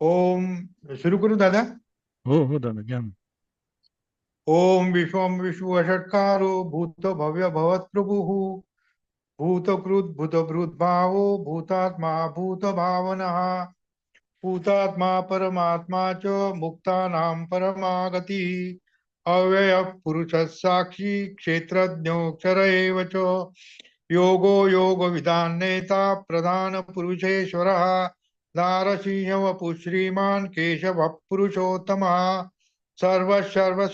ओम सुरू करू दादा? हो हो दादा घ्या ना. ओम विश्वम विश्व षटकारो भूत भव्य भवत प्रभु। भूतकृत भूतभृत भावो भूतात्मा भूत भावना। भूतात्मा परमात्मा च मुक्तानां परमागति। अव्यय पुरुष साक्षी क्षेत्रज्ञोक्षर च। योगो योग विधान नेता प्रधान पुरुषेश्वर नारसिंह वपु श्रीमान केशव पुरुषोत्तम सर्व सर्व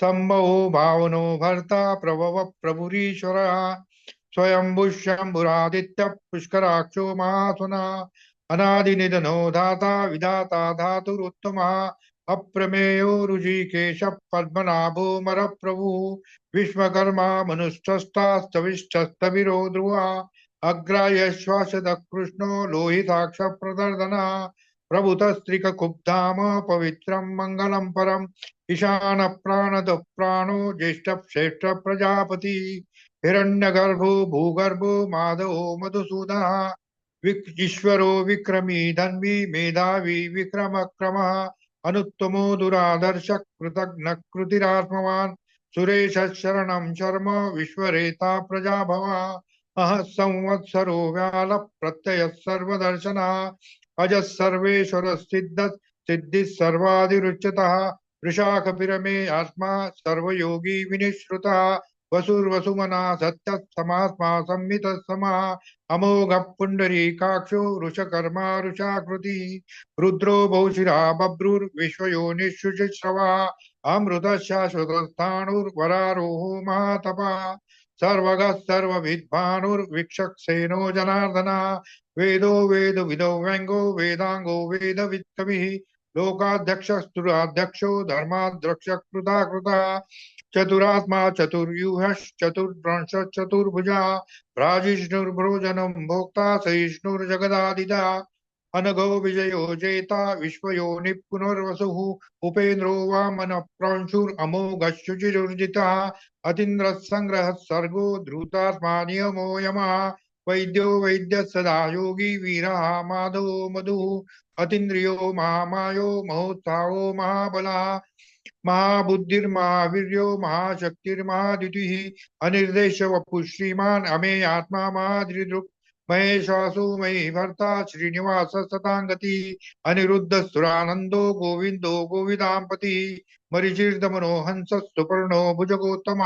सम्भवो भावनो भर्ता प्रभव प्रभुरीश्वर स्वयंभुशंभुरादित्य पुष्कराक्षो महासुना अनादिनिधनो धाता विधाता धातुरुत्तमः, अप्रमेयो ऋषिकेश पद्मनाभो मर प्रभु विश्वकर्मा मनुष्ठस्तास्तविष्ठस्तविरो ध्रुवा अग्राह्य श्वासद कृष्णो लोहिताक्ष प्रदर्दना। प्रभुतस्त्रिककुब्धाम पवित्रं मङ्गलं परम् ईशान प्राणद प्राणो ज्येष्ठ श्रेष्ठ प्रजापति। हिरण्यगर्भो भूगर्भो माधवो मधुसूदनः। ईश्वरो विक्रमी धन्वी मेधावी विक्रमक्रमः। अनुत्तमो दुरादर्श कृतघ्न कृतिरात्मवान्। सुरेश शरणं शर्म विश्वरेता प्रजा भवा। संवत्सरो व्याल प्रत्यय सर्वदर्शना। अज सर्वेश्वर सिद्ध सिद्धि वृषाखपिरमे आत्मा सर्वयोगी विनिश्रुतः। वसुर्वसुमना सत्य समात्मा संमित समः। अमोघ पुंडरीकाक्षो ऋषकर्मा वृषाकृति रुद्रो बहुशिरा बभ्रुर्विश्वयोनिषुश्रवा अमृत शाश्वतस्थाणुर्वरारोहो महातपः। सर्वग सर्वविद्भानुर्विक्षक्सेनो जनार्दना। वेदो वेद विदो व्यंगो वेदांगो वेद वित्तमिः लोकाध्यक्षस्तुराध्यक्षो धर्माध्यक्ष कृता। चतुरात्मा चतुर्व्यूहश्चतुर्वंश चतुर्भुजा राजिष्णुर्भोजनं भोक्ता सहिष्णुर्जगदादिदा अनघो विजयो जेता विश्वयोनि पुनर्वसुः उपेन्द्रो वामन प्रंशुरमोघशुचिरुर्जितः अतीन्द्र संग्रह सर्गो धृतात्मा नियमो यमः वैद्यो वैद्य सदा योगी वीरः माधवो मधुः अतीन्द्रियो महामायो महोत्साहो महाबला महाबुद्धिर्महावीर्यो महाशक्तिर्महादितिः अनिर्देश वपु श्रीमान अमे आत्मा महादृदृक् महेशासु मयि भर्ता श्रीनिवास सतांगति अनिरुद्ध सुरानंदो गोविंदो गोविदाम्पति मरिचिर्दमनो हंस सुपर्णो भुजगोत्तम,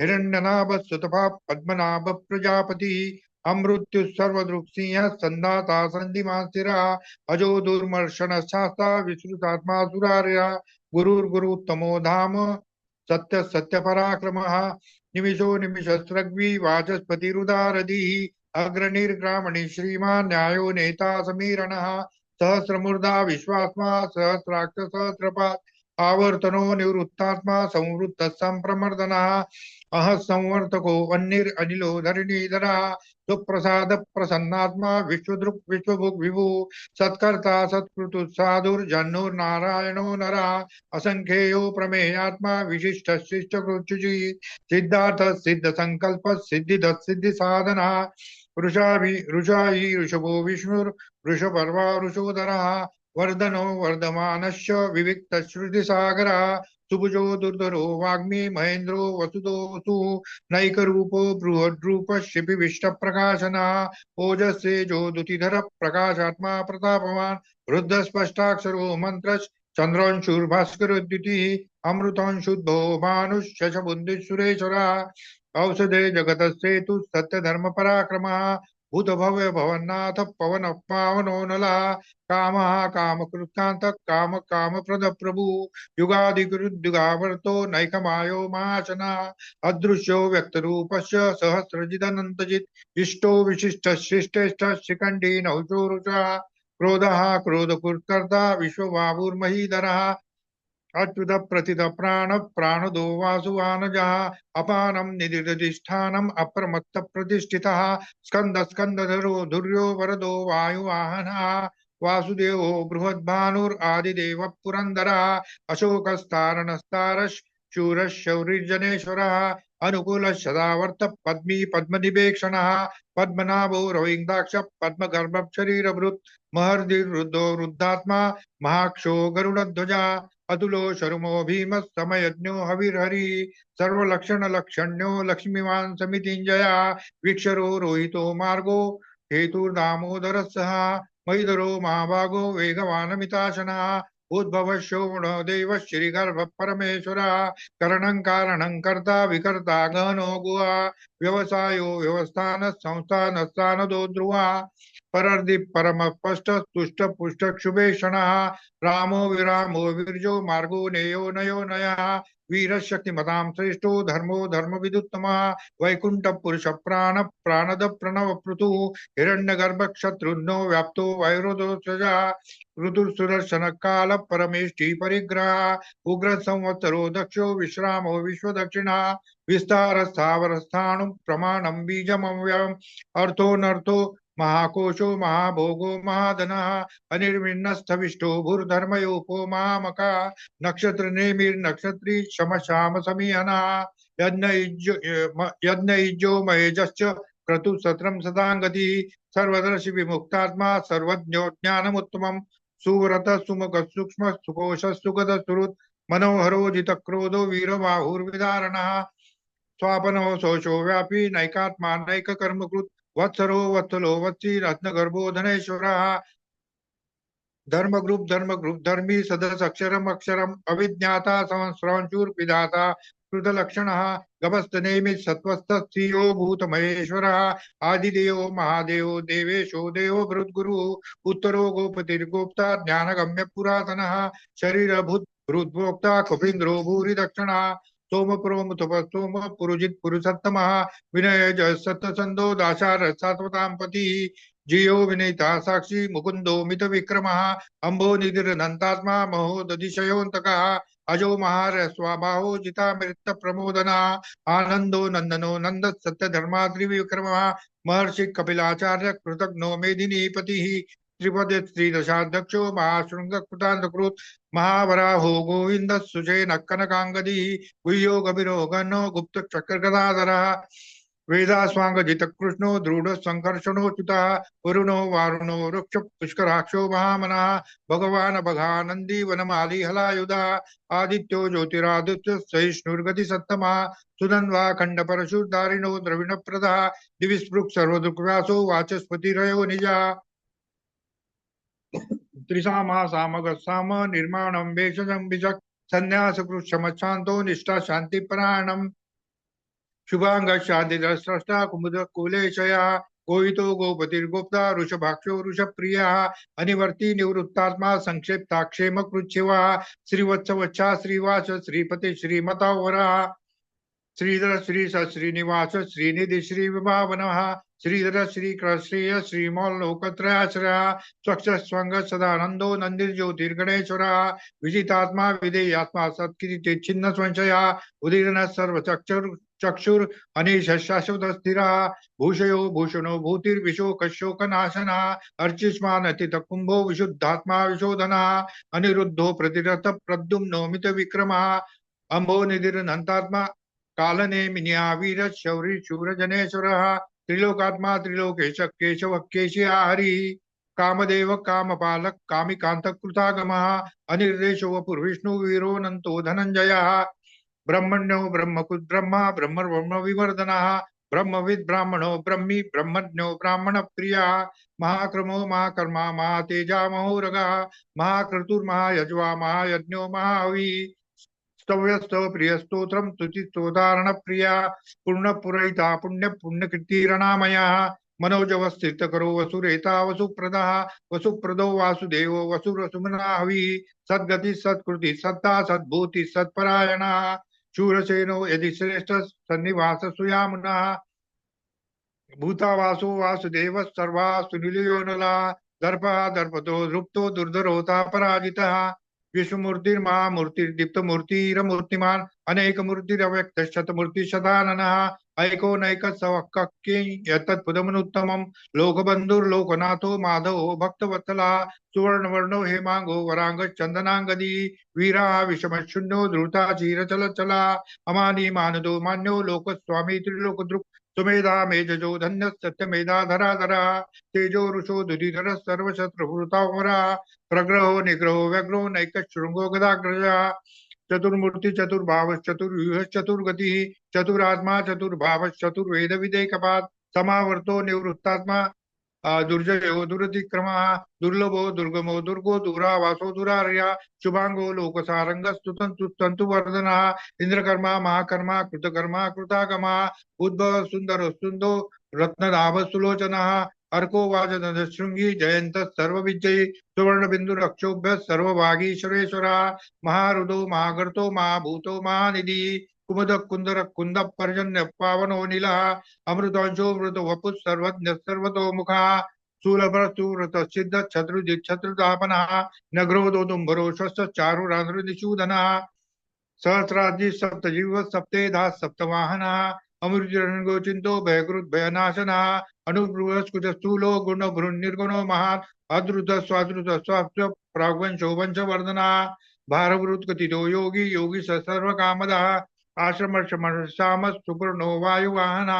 हिरण्यनाभ सुतभा पद्मनाभ प्रजापति, अमृत्यु सर्वदृक् सिंह संदाता संधिमास्थिरा अजो दुर्मर्शन शास्ता विश्रुतात्मा सुरार्या गुरुर्गुरुत्तमो धाम, सत्य सत्य पराक्रम निमिषो निमिष स्रग्वी वाचस्पतिरुदारधिः अग्रनिर्ग्रामणि श्रीमान् न्यायो नेता समीरणः सहस्रमूर्धा विश्वात्मा सहस्राक्ष सहस्रपात् आवर्तनो निवृत्तात्मा संवृत्त संप्रमर्दनः अह संवर्तको वह्निरनिलो धरणीधरः सुप्रसाद प्रसन्नात्मा विश्वदृक् विश्वभुक् विभु सत्कर्ता सत्कृतु साधुर्जन्नुर्नारायणो नरा असंख्येयो प्रमेयात्मा विशिष्ट शिष्ट सिद्धार्थ सिद्ध संकल्प सिद्धिद सिद्धि साधना ऋषाभि ऋषभो विष्णुर् ऋषपर्वा ऋषोदरः, वर्धनो वर्धमानश्च विविक्त श्रुति सागरा सुभुजो दुर्धरो वाग्मी, महेन्द्रो वसुदोसु नैक रूपो बृहद्रूप शिपिविष्ट प्रकाशना ओजस्से जो दुतिधर प्रकाशात्मा प्रतापवान वृद्ध स्पष्टाक्षरो मंत्र चंद्रांशुर्भास्करोद्युतिः अमृतांशुद्धो भानुश्चशबुद्धि सुरेश्वरा औषधे जगत सेतु सत्य धर्म पराक्रमः भूत भव्य भवन्नाथ पवन पावनो नला काम काम कृतांत काम काम प्रद प्रभु युगादिगुरुद्युगावर्तो नैकमायो माशना अदृश्यो व्यक्त रूपस्य सहस्रजिदनन्तजित् इष्टो विशिष्ट शिष्टेष्ट शिखण्डी नौचोरुचा क्रोधः क्रोधकुर्कर्ता विश्वबाबुर्महीधरः अच्युत प्रथित प्राण प्राणदो वासुवानजः अपानं निधिष्ठानम् अप्रमत्त प्रतिष्ठितः स्कंद स्कंदधरो धुर्यो वरदो वायुवाहनः। वासुदेवो बृहद्भानुरादिदेव पुरन्दरः। अशोकस्तारणस्तारः शूरः शौरिर्जनेश्वरः अनुकूल सदावर्त पद्मी पद्मनिवेक्षणः पद्मनाभो रवीन्द्राक्ष पद्मगर्भ शरीरभृत्। महर्दिरुद्धो वृद्धात्मा महाक्षो गरुडध्वजा। अतुलो शर्मो भीम समयज्ञो हविर्हरि सर्वलक्षण लक्षण्यो लक्ष्मीवान् समितिञ्जया वीक्षरो रोहितो मार्गो, हेतुर्दामोदरः सः मैदरो महाभागो वेगवानमिताशनः उद्भव शोण देव श्रीगर्भ परमेश्वर, करणं कारणं कर्ता विकर्ता गहनो गुहा, व्यवसायो व्यवस्थान संस्थान स्थानदो ध्रुवा, परर्दि परम स्पष्ट तुष्ट पुष्ट क्षुभेषणः, रामो विरामो विर्जो मार्गो नेयो नयो नयः वीरशक्तिमतां श्रेष्ठो धर्मो धर्मविदुत्तमः वैकुण्ठ पुरुष प्राण, प्राणद प्रणव पृथु हिरण्यगर्भ शत्रुघ्नो व्याप्तो वैरोधो सजा ऋतुसुदर्शन काल परमेष्टि परिग्रह उग्र संवत्सरो दक्षो विश्रामो विश्व दक्षिणा विस्तार स्थावर स्थाणु प्रमाणं बीजमव्ययम्, अर्थो महाकोशो, महाभोगो, महाधनः अनिर्विण्णस्थविष्टो भूर्धर्मयोपो महामका नक्षत्र नेमिर्नक्षत्री शम श्याम समीहना यज्ञ यज्ञ महेजश्च क्रतु सत्रम सदांगति सर्वदर्शि विमुक्तात्मा, सर्वज्ञो ज्ञानमुत्तमम्, सुव्रत, सुमुख, सूक्ष्म, सुकोश सुगद सुहृत्, मनोहरो जित क्रोधो वीरबाहुर्विदारणः स्वापनो, शोषो, व्यापी, नैकात्मा नैक कर्मकृत् वत्सरो वत्सलो वत्सी रत्नगर्भो धनेश्वरः धर्म ग्रुप धर्म ग्रुप धर्मी सदस अक्षरम अक्षरम, अविज्ञाता संस्रवंशूर पिदाता कृत लक्षण गभस्त नेमि सत्वस्थियो भूत महेश्वर आदिदेव, महादेव, देवेशो, देव भृद्गुरु उत्तरो, गोपतिर्गोप्ता ज्ञानगम्य पुरातन शरीर भूत भृद्भोक्ता कपीन्द्रो भूरि दक्षिण सोम प्रोम सोम पुरुजित पुरुषोत्तम। विनय जय सत्यसंदो दाशार सात्वताम जियो विनीता साक्षी मुकुंदो मित विक्रम अंबो निधिर्नंतात्मा महोदधिशयोन्तकः अजो महार स्वाबाहो जिता मृत प्रमोदना आनंदो नंदनो नंद सत्य धर्माद्रिविक्रम महर्षि कपिलाचार्य कृतज्ञो मेदिनी पति त्रिपद त्रिदशाध्यक्षो महाशृंगकृतान्तकृत महावराहो गोविंद सुजय कनकांगदी गुह्यो गभिरो गणो गुप्त चक्रगदाधरः वेदास्वांगजित कृष्णो दृढ़ संकर्षणोच्युता वरुणो, वारुणो वृक्ष पुष्कराक्षो महामना भगवान बघानंदी वनमाली हलायुधा आदित्यो, ज्योतिरादित्य सहिष्णुर्गति सत्तमा सुनन्वा खंड परशुदारिणो द्रविण प्रदा दिविस्पृक् सर्वदुर्व्यासो वाचस्पतिरयो निजा। त्रिसामा सामगस्साम, निर्माणं वेषजं विजक् सन्न्यासकृच्छमच्छान्तो निष्ठा शान्तिपरायणम् शुभांगशादिद्रष्टा कुमुद कुलेशया गोहितो गोपतिर्गोप्ता, ऋषभाक्षो ऋषप्रिया, अनिवर्ती निवृत्तात्मा, संक्षेप्ताक्षेम कृच्छिवा श्रीवत्सवच्छा श्रीवास श्रीपति श्रीमतावरा। श्रीधर श्री श्रीनिवास, श्रीनिधि श्री श्रीधर श्री कृश्रेय श्रीमोल्लोकत्रयाश्रय स्वच्छ स्वंग सदानंदो नंदिर्ज्योतिर्गणेश्वर विजितात्मा विधेयात्मा सत्कृति छिन्न संशया उदीर्ण सर्वचक्षुर चक्षुर अनिश शाश्वत स्थिरा भूषयो भूषणो भूतिर्विशोक शोक नाशना अर्चिष्मान अतित कुंभो विशुद्धात्मा विशोधना, अनिरुद्धो प्रतिरथ प्रद्युम्नो मित विक्रमा अम्भो निधिर्नंतात्मा कालने मिनिया वीर शौरी शूर जनेश्वर त्रिलोकात्मा, त्रिलोकेश, केशव, केशिया, हरि। कामदेव, कामपालक कामिकांत कृतागम अनिर्देशो वपुर्विष्णु वीरो नंतो धनंजय ब्रह्मण्यो, ब्रह्मकुद, ब्रह्मा ब्रह्म ब्रह्म विवर्धना। ब्रह्मविद, ब्राह्मणो, ब्रह्मी, ब्रह्मज्ञो ब्राह्मण प्रिया महाक्रमो, महाकर्मा, महातेजा, महोरगा। महाक्रतुर्महायज्वा, महायज्ञो महावी स्तव्यस्तव प्रिय स्तोत्रम स्तुतिस्तोदाहरण प्रिया पुण्य पुरहिता पुण्य पुण्य कीर्तिरणामया मनोजवस्थित करो वसुरेता वसुप्रदा वसुप्रदो वासुदेव वसुरसुमना हवि सद्गति सत्कृति सत्ता सद्भूति सत्परायणा। शूरसेनो यदि श्रेष्ठ सन्निवास सुयामुना भूतावासो वासुदेव सर्वा सुनिलयो नला दर्प दर्पतो दृप्तो दुर्धरोता पराजितः विश्वमूर्तिर्महामूर्तिर्दीप्तमूर्तिरमूर्तिमान् अनेकमूर्तिरव्यक्त शतमूर्ति शताननः ऐकोनैक यत्तत्पुदमनुत्तमम् लोकबन्धुर्लोकनाथो माधवो भक्तवत्सला सुवर्णवर्णो हेमांगो वरांग चंदनांगदी वीरा विषमशून्यो धृता चीरचलचला अमानी मानदो मान्यो लोकस्वामी त्रिलोकदृक् सुमेधा मेजजो धन्य सत्यमेधा धरा तेजो ऋषो दुधिधर सर्वशत्रुभूतावरा, प्रग्रहो निग्रहो व्यग्रो नैक शृंगो गदाग्रजा, चतुर्मूर्ति चतुर्भाव चतुर्व्यूह चतुर्गति चतुरात्मा चतुर्भाव चतुर्वेद विदेकपात समावर्तो निवृत्तात्मा दुर्जयो दुरतिक्रम, दुर्लभो दुर्गमो दुर्गो दुरावासो दुरार्या शुभांगो लोकसारंग स्तुतंतु इंद्रकर्मा महाकर्मा, कृतकर्मा, कृतागमा, उद्भव सुंदर सुंदो रत्नदाभ सुलोचना, अर्को वाजन शृंगी जयंत सर्व विजयी सुवर्ण बिंदु रक्षोभ्य सर्वभागीश्वरेश्वरा, महारुदो, महागर्तो, महाभूतो, महानिधि कुमुद कुंदर कुंद पर्जन्य पावनो नीला अमृतांशो मृत वपु सर्वज्ञ सर्वतो मुखा। सुलभ सुव्रत सिद्ध छत्रु छत्रदापना नगरो दुंभरो स्वस्थ चारुरान्द्र निषूदना सहस्रादि सप्तजीव सप्तेधा सप्तवाहना। अमृतरङ्गोचिन्तो भयकृत् भयनाशना। अनुब्रुवस्कुत स्थूलो गुण निर्गुणो महान्। अद्रुत स्वाद्रुत स्वाप्त प्राग्वंशो वंशवर्धना। भारवृत् कथितो योगी योगी स सर्वकामदः। आश्रमश्रमश्याम सुपर्णो वायुवाहना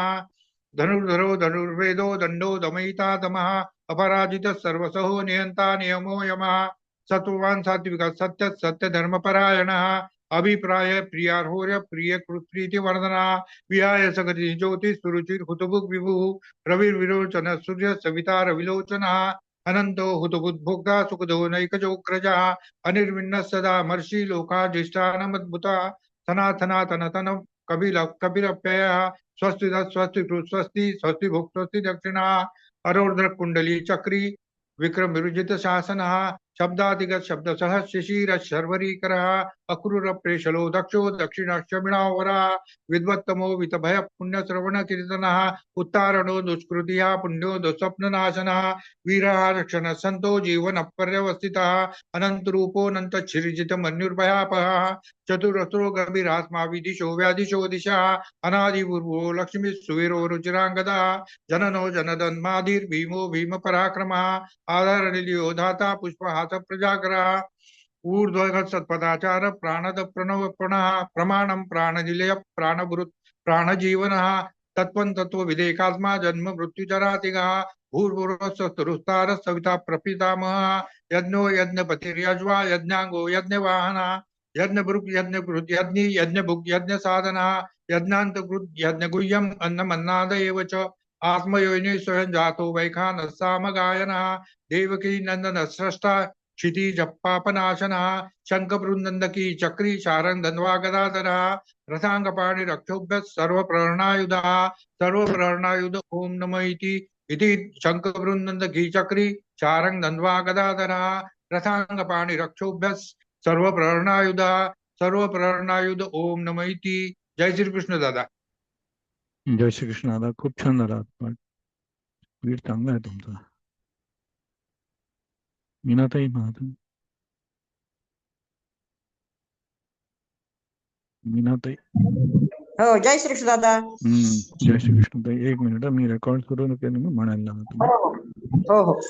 धनुर्धरो धनुर्वेदो दण्डो दमयिता दमः अपराजित सर्वसहो नियन्ता नियमो यमः, सत्ववान् सात्विक सत्य सत्य धर्मपरायणः अभिप्राय प्रियार्होर्य प्रिय प्रीति वर्धना विहाय सगति ज्योति सुरुचिर हुतभुग विभु रविर्विरोचन सूर्य सविता रविलोचनः अनंतो हुतबुद्भोक्ता सुखदो नैकजोग्रजः, अनिर्विण्ण सदा मर्षि लोका लोकाधिष्ठानमद्भुता सनातनातनतन कबीर कपिलप्यय स्वस्ति स्वस्ति स्वस्ति स्वस्ति भुक् स्वस्ति दक्षिणा। अरोर्ध्र कुंडली चक्री विक्रम विरुजित शासन शब्दादिगत शब्द सह शिशिर शर्वरीकर अक्रूर प्रेशलो दक्षो दक्षिणाक्षमिणावरा विद्वत्तमो वित भय पुण्य श्रवण कीर्तन उत्तारणो दुष्कृतिया पुण्यो दुस्वप्न नाशन वीर रक्षण संतो जीवन पर्यवस्थिता अनंत रूपोऽनंत छिर्जित मन्युर्भयापः चतुरस्रो गंभीरात्मा विदिशो व्याधिशो दिशा, अनादिपूर्वो लक्ष्मी सुवीरो रुचिरांगदा जननो जनदन्माधिर्भीमो भीम पराक्रमः आधारनिलियो धाता पुष्पहास प्रजागरः ऊर्ध्वगत सत्पदाचार प्राणद प्रणव प्रणः, प्रमाणं प्राणनिलय प्राणभृत् प्राणजीवनः तत्त्वं तत्त्वविदेकात्मा जन्म मृत्युजरातिगः भूर्भुवस्वस्तरुस्तारः, सविता प्रपितामहः, यज्ञो यज्ञपतिर्यज्वा, यज्ञाङ्गो यज्ञवाहनः, यज्ञभृक् यज्ञकृत् यज्ञि, यज्ञभुक् यज्ञसाधनः, यज्ञान्तकृत् यज्ञगुह्यम् अन्नमन्नाद एव च। आत्मयोनि स्वयं जातो वैखानः सामगायनः देवकी नंदन स्रष्टा क्षिति जप्पापनाशनः शङ्खबृन्दकी चक्री शारङ्ग धन्वा गदाधरः रथाङ्गपाणि रक्षोभ्यः सर्वप्रहरणायुधः सर्वप्रहरणायुध ॐ नम इति इति शङ्खबृन्दकी चक्री शारङ्ग धन्वा गदाधरः रथाङ्गपाणि रक्षोभ्यः सर्वप्रहरणायुधः सर्वप्रहरणायुध ओम नम जय श्री कृष्ण दादा। जय श्री कृष्ण दादा खूप छान झाला पाठ वीर चांगला आहे तुमचा मीनाताई महादेव मीनाताई हो जय श्री कृष्ण दादा हम्म जय श्री कृष्ण ताई एक मिनिट मी रेकॉर्ड मी म्हणायला लागलो हो हो